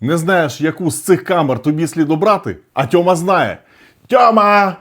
Не знаєш, яку з цих камер тобі слід обрати? А Тьома знає. Тьома!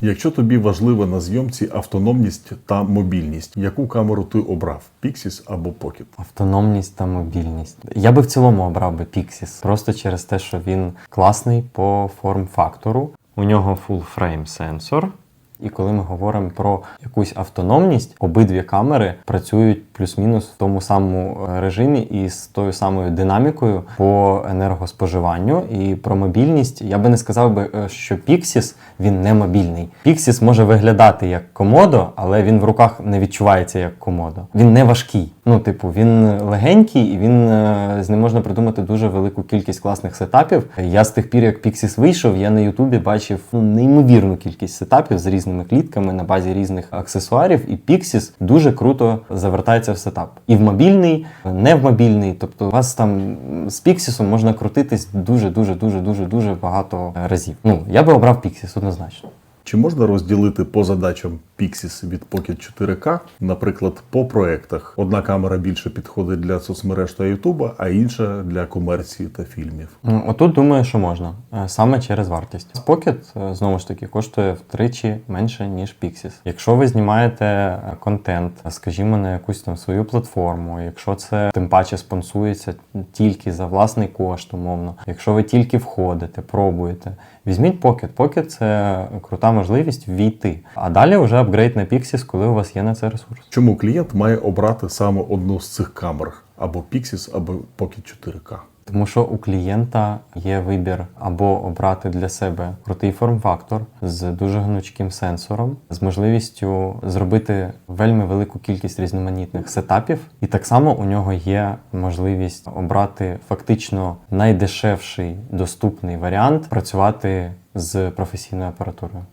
Якщо тобі важлива на зйомці автономність та мобільність, яку камеру ти обрав? Pixis або Pocket? Автономність та мобільність. Я би в цілому обрав би Pixis, просто через те, що він класний по форм-фактору. У нього full frame сенсор. І коли ми говоримо про якусь автономність, обидві камери працюють плюс-мінус в тому самому е, режимі і з тою самою динамікою по енергоспоживанню. І про мобільність я би не сказав би, е, що Pixis він не мобільний. Pixis може виглядати як комодо, але він в руках не відчувається як комодо. Він не важкий. Ну, типу, він легенький і він е, з ним можна придумати дуже велику кількість класних сетапів. Я з тих пір, як Pixis вийшов, я на Ютубі бачив ну, неймовірну кількість сетапів з різними клітками на базі різних аксесуарів, і Pixis дуже круто завертається в сетап. І в мобільний, не в мобільний. Тобто, у вас там з Піксісом можна крутитись дуже, дуже, дуже, дуже, дуже багато разів. Ну, я би обрав Піксіс однозначно. Чи можна розділити по задачам Pixis від Pocket 4K, наприклад, по проектах? Одна камера більше підходить для соцмереж та Ютуба, а інша для комерції та фільмів. Отут думаю, що можна Е, саме через вартість. Pocket, е, знову ж таки коштує втричі менше ніж Pixis. Якщо ви знімаєте е, контент, скажімо, на якусь там свою платформу, якщо це тим паче спонсується тільки за власний кошт, умовно, якщо ви тільки входите, пробуєте, візьміть Pocket. Pocket – це крута можливість ввійти. А далі вже апгрейд на Pixis, коли у вас є на це ресурс. Чому клієнт має обрати саме одну з цих камер або Pixis, або Pocket 4K? Тому що у клієнта є вибір або обрати для себе крутий форм-фактор з дуже гнучким сенсором, з можливістю зробити вельми велику кількість різноманітних сетапів, і так само у нього є можливість обрати фактично найдешевший доступний варіант працювати з професійною апаратурою.